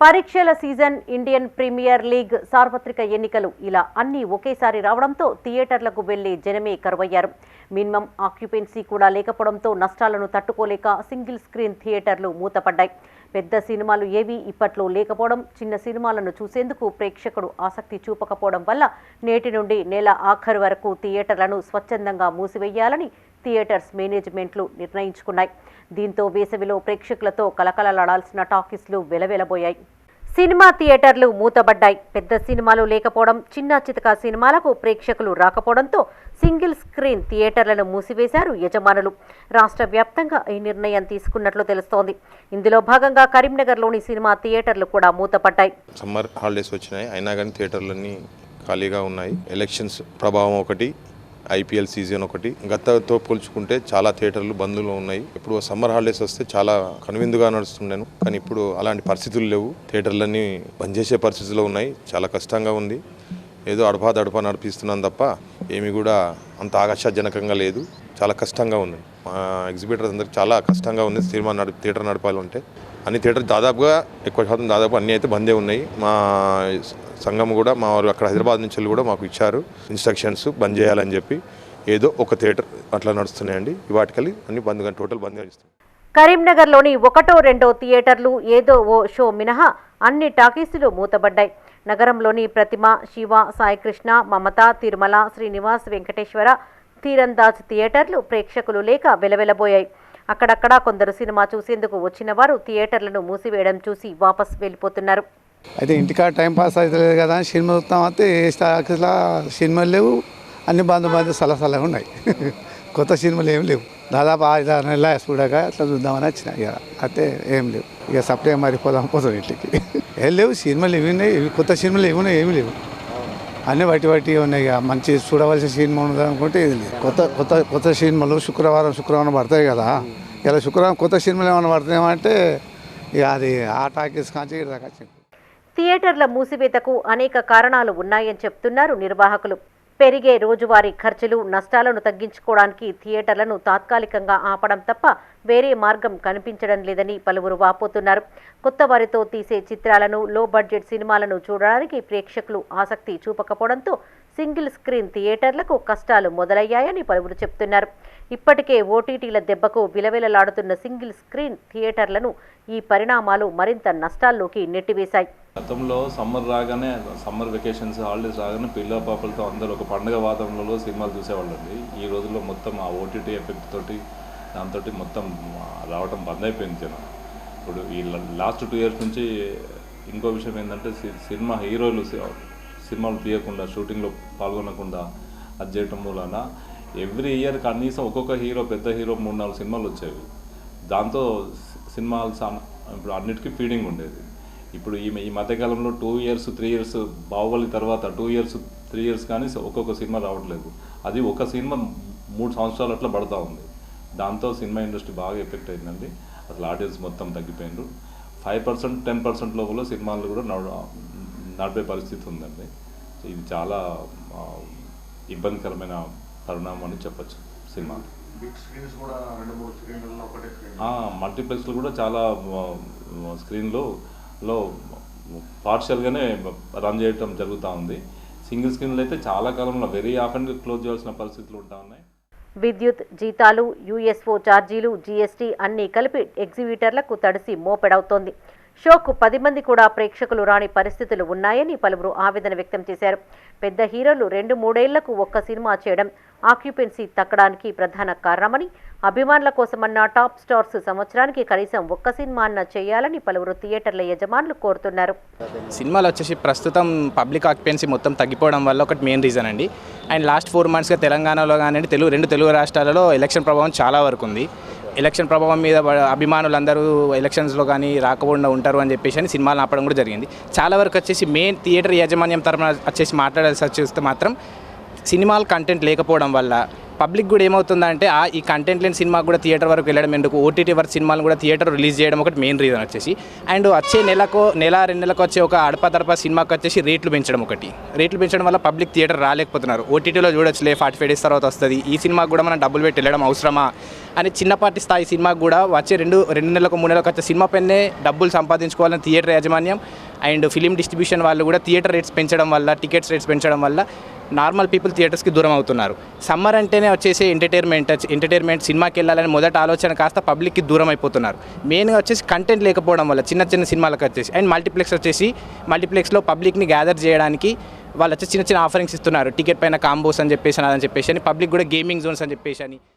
పరీక్షల season Indian premier league సార్వత్రిక ఎన్నికలు ఇలా అన్నీ ఒకేసారి రావడంతో థియేటర్లకు వెళ్ళే జనమే కరువయ్యారు. మినిమం ఆక్యుపెన్సీ కూడా లేకపోవడంతో నష్టాలను తట్టుకోలేక సింగిల్ స్క్రీన్ థియేటర్లు మూతపడ్డాయి. పెద్ద సినిమాలు ఏవీ ఇప్పట్లో లేకపోవడం చిన్న సినిమాలను చూసేందుకు ప్రేక్షకుడు ఆసక్తి చూపకపోవడం వల్ల నేటి నుండి నెల ఆఖరు వరకు థియేటర్లను స్వచ్ఛందంగా మూసివేయాలని థియేటర్స్ మేనేజ్మెంట్లు నిర్ణయించుకున్నాయి. దీంతో వేసవిలో ప్రేక్షకులతో కలకలలాడాల్సిన టాకీస్లు వెలవెలబోయాయి. సినిమా థియేటర్లు మూతబడ్డాయి. పెద్ద సినిమాలు లేకపోవడం చిన్న చితక సినిమాలకు ప్రేక్షకులు రాకపోవడంతో సింగిల్ స్క్రీన్ థియేటర్లను మూసివేశారు యజమానులు. రాష్ట్ర వ్యాప్తంగా ఈ నిర్ణయం తీసుకున్నట్లు తెలుస్తోంది. ఇందులో భాగంగా కరీంనగర్లోని సినిమా థియేటర్లు కూడా మూతపడ్డాయి. సమ్మర్ హాలిడేస్ వచ్చినాయి. అయినా కానీ థియేటర్లన్నీ ఖాళీగా ఉన్నాయి. ఎలక్షన్స్ ప్రభావం ఒకటి ఐపీఎల్ సీజన్ ఒకటి. గతతో పోల్చుకుంటే చాలా థియేటర్లు బంద్లో ఉన్నాయి. ఇప్పుడు సమ్మర్ హాలిడేస్ వస్తే చాలా కనువిందుగా నడుస్తుండేను. కానీ ఇప్పుడు అలాంటి పరిస్థితులు లేవు. థియేటర్లన్నీ బంద్ చేసే పరిస్థితుల్లో ఉన్నాయి. చాలా కష్టంగా ఉంది. ఏదో అడపా దడపా నడిపిస్తున్నాను తప్ప ఏమి కూడా అంత ఆకర్షజనకంగా లేదు. చాలా కష్టంగా ఉంది. మా ఎగ్జిబిటర్స్ అందరికి చాలా కష్టంగా ఉంది సినిమా నడి థియేటర్ నడపాలంటే. అన్ని థియేటర్ దాదాపుగా ఎక్కువ శాతం దాదాపు అన్నీ అయితే బందే ఉన్నాయి. మా సంఘం కూడా మా వారు అక్కడ హైదరాబాద్ నుంచి వెళ్ళి కూడా మాకు ఇచ్చారు. ఇన్స్ట్రక్షన్స్ బంద్ చేయాలని చెప్పి ఏదో ఒక థియేటర్ అట్లా నడుస్తున్నాయండి. వాటికల్లి అన్ని బంద్ టోటల్ బంద్ చేస్తాం. కరీంనగర్లోని ఒకటో రెండో థియేటర్లు ఏదో ఓ షో మినహా అన్ని టాకీసులు మూతబడ్డాయి. నగరంలోని ప్రతిమ శివ సాయికృష్ణ మమత తిరుమల శ్రీనివాస్ వెంకటేశ్వర తీరందాజ్ థియేటర్లు ప్రేక్షకులు లేక వెలవెలబోయాయి. అక్కడక్కడా కొందరు సినిమా చూసేందుకు వచ్చిన వారు థియేటర్లను మూసివేయడం చూసి వాపస్ వెళ్ళిపోతున్నారు. అయితే ఇంటికాడ టైం పాస్ అవుతలేదు కదా అని సినిమా చూస్తాం. అయితే ఏ స్టాక్స్లో సినిమాలు లేవు. అన్ని బంధు బంధు సలసలే ఉన్నాయి. కొత్త సినిమాలు ఏం లేవు. దాదాపు ఐదు ఆరు నెలల చూడక అట్లా చూద్దామని వచ్చిన. ఇక అయితే ఏం లేవు. ఇక సప్లై మారిపోదాం పోతాం ఇంటికి. ఏం లేవు. సినిమాలు ఇవి ఉన్నాయి. ఇవి కొత్త సినిమాలు ఏమి ఉన్నాయి? ఏమి లేవు. అన్నీ బట్టి బట్టి ఉన్నాయి. ఇక మంచి చూడవలసిన సినిమా ఉన్నది అనుకుంటే ఇది లేదు. కొత్త కొత్త కొత్త సినిమాలు శుక్రవారం శుక్రవారం పడతాయి కదా. ఇలా శుక్రవారం కొత్త సినిమాలు ఏమైనా పడుతున్నాయంటే ఇక అది ఆ టాకీస్ కాంచి ఇక్కడ దాకా వచ్చింది. థియేటర్ల మూసివేతకు అనేక కారణాలు ఉన్నాయని చెప్తున్నారు నిర్వాహకులు. పెరిగే రోజువారీ ఖర్చులు నష్టాలను తగ్గించుకోవడానికి థియేటర్లను తాత్కాలికంగా ఆపడం తప్ప వేరే మార్గం కనిపించడం లేదని పలువురు వాపోతున్నారు. కొత్త వారితో తీసే చిత్రాలను లో బడ్జెట్ సినిమాలను చూడడానికి ప్రేక్షకులు ఆసక్తి చూపకపోవడంతో సింగిల్ స్క్రీన్ థియేటర్లకు కష్టాలు మొదలయ్యాయని పలువురు చెప్తున్నారు. ఇప్పటికే ఓటీటీల దెబ్బకు విలవిలలాడుతున్న సింగిల్ స్క్రీన్ థియేటర్లను ఈ పరిణామాలు మరింత నష్టాల్లోకి నెట్టివేశాయి. గతంలో సమ్మర్ రాగానే సమ్మర్ వెకేషన్స్ హాలిడేస్ రాగానే పిల్ల పాపలతో అందరూ ఒక పండుగ వాతావరణంలో సినిమాలు చూసేవాళ్ళండి. ఈ రోజుల్లో మొత్తం ఆ ఓటీటీ ఎఫెక్ట్ తోటి దాంతో మొత్తం రావడం బంద్ అయిపోయింది జనం. ఇప్పుడు ఈ లాస్ట్ టూ ఇయర్స్ నుంచి ఇంకో విషయం ఏంటంటే సి- సినిమా హీరోలు సినిమాలు తీయకుండా షూటింగ్లో పాల్గొనకుండా అది చేయటం మూలన ఎవ్రీ ఇయర్ కనీసం ఒక్కొక్క హీరో పెద్ద హీరో మూడు నాలుగు సినిమాలు వచ్చేవి. దాంతో సి- సినిమాలు ఇప్పుడు అన్నిటికీ ఫీడింగ్ ఉండేది. ఇప్పుడు ఈ ఈ మధ్యకాలంలో two years three years Baahubali తర్వాత టూ ఇయర్స్ త్రీ ఇయర్స్ కానీ ఒక్కొక్క సినిమా రావట్లేదు. అది ఒక సినిమా మూడు సంవత్సరాలు అట్లా పడతా ఉంది. దాంతో సినిమా ఇండస్ట్రీ బాగా ఎఫెక్ట్ అయిందండి. అసలు ఆడియన్స్ మొత్తం తగ్గిపోయిండ్రు ఫైవ్ పర్సెంట్ టెన్ పర్సెంట్ లోపల సినిమాలు కూడా నడ నడిపే పరిస్థితి ఉందండి. ఇది చాలా ఇబ్బందికరమైన పరిణామం అని చెప్పచ్చు సినిమా. మల్టీప్లెక్స్లు కూడా చాలా స్క్రీన్లు లో పార్షియల్గానే రన్ చేయటం జరుగుతూ ఉంది. సింగిల్ స్క్రీన్లు అయితే చాలా కాలంలో వెరీ ఆఫెన్ క్లోజ్ చేయాల్సిన పరిస్థితులు ఉంటా ఉన్నాయి. విద్యుత్ జీతాలు యూఎస్ఓ ఛార్జీలు జీఎస్టీ అన్నీ కలిపి ఎగ్జిబిటర్లకు తడిసి మోపెడవుతోంది. షోకు పది మంది కూడా ప్రేక్షకులు రాని పరిస్థితులు ఉన్నాయని పలువురు ఆవేదన వ్యక్తం చేశారు. పెద్ద హీరోలు రెండు మూడేళ్ళకు ఒక్క సినిమా చేయడం ఆక్యుపెన్సీ తగ్గడానికి ప్రధాన కారణమని అభిమానుల కోసమన్న టాప్ స్టార్స్ సంవత్సరానికి కనీసం ఒక్క సినిమా అన్న చేయాలని పలువురు థియేటర్ల యజమానులు కోరుతున్నారు. సినిమాలు వచ్చేసి ప్రస్తుతం పబ్లిక్ ఆక్యుపెన్సీ మొత్తం తగ్గిపోవడం వల్ల ఒకటి మెయిన్ రీజన్ అండి. అండ్ లాస్ట్ ఫోర్ మంత్స్గా తెలంగాణలో కానివ్వండి తెలుగు రెండు తెలుగు రాష్ట్రాలలో ఎలక్షన్ ప్రభావం చాలా వరకు ఉంది. ఎలక్షన్ ప్రభావం మీద అభిమానులు అభిమానులందరూ ఎలక్షన్స్లో కానీ రాకుండా ఉంటారు అని చెప్పేసి అని సినిమాలు ఆపడం కూడా జరిగింది. చాలా వరకు వచ్చేసి మెయిన్ థియేటర్ యాజమాన్యం తరఫున వచ్చేసి మాట్లాడాల్సి వచ్చేస్తే మాత్రం సినిమాల కంటెంట్ లేకపోవడం వల్ల పబ్లిక్ కూడా ఏమవుతుందంటే ఆ ఈ కంటెంట్ లేని సినిమా కూడా థియేటర్ వరకు వెళ్ళడం ఎందుకు? ఓటీటీ వరకు సినిమాలు కూడా థియేటర్ రిలీజ్ చేయడం ఒకటి మెయిన్ రీజన్ వచ్చేసి. అండ్ వచ్చే నెలకు నెల రెండు నెలకు వచ్చే ఒక అడపదడప సినిమాకి వచ్చేసి రేట్లు పెంచడం ఒకటి. రేట్లు పెంచడం వల్ల పబ్లిక్ థియేటర్ రాలేకపోతున్నారు. ఓటీటీలో చూడొచ్చులే ఫార్టీ ఫైవ్ డేస్ తర్వాత వస్తుంది. ఈ సినిమాకి కూడా మనం డబ్బులు పెట్టి వెళ్ళడం అవసరమా? అని చిన్నపాటి స్థాయి సినిమాకి కూడా వచ్చే రెండు రెండు నెలలకు మూడు నెలలకు వచ్చే సినిమా పైనే డబ్బులు సంపాదించుకోవాలని థియేటర్ యాజమాన్యం అండ్ ఫిలిం డిస్ట్రిబ్యూషన్ వాళ్ళు కూడా థియేటర్ రేట్స్ పెంచడం వల్ల టికెట్స్ రేట్స్ పెంచడం వల్ల నార్మల్ పీపుల్ థియేటర్స్కి దూరం అవుతున్నారు. సమ్మర్ అంటేనే వచ్చేసి ఎంటర్టైన్మెంట్ ఎంటర్టైన్మెంట్ సినిమాకి వెళ్ళాలని మొదట ఆలోచన కాస్త పబ్లిక్కి దూరం అయిపోతున్నారు మెయిన్గా వచ్చేసి కంటెంట్ లేకపోవడం వల్ల చిన్న చిన్న సినిమాలకు వచ్చేసి అండ్ మల్టీప్లెక్స్ వచ్చేసి మల్టీప్లెక్స్లో పబ్లిక్ని గ్యాదర్ చేయడానికి వాళ్ళు వచ్చి చిన్న చిన్న ఆఫరింగ్స్ ఇస్తున్నారు. టికెట్ పైన కాంబోస్ అని చెప్పేసి అని చెప్పేసి అని పబ్లిక్ కూడా గేమింగ్ జోన్స్ అని చెప్పేసి అని.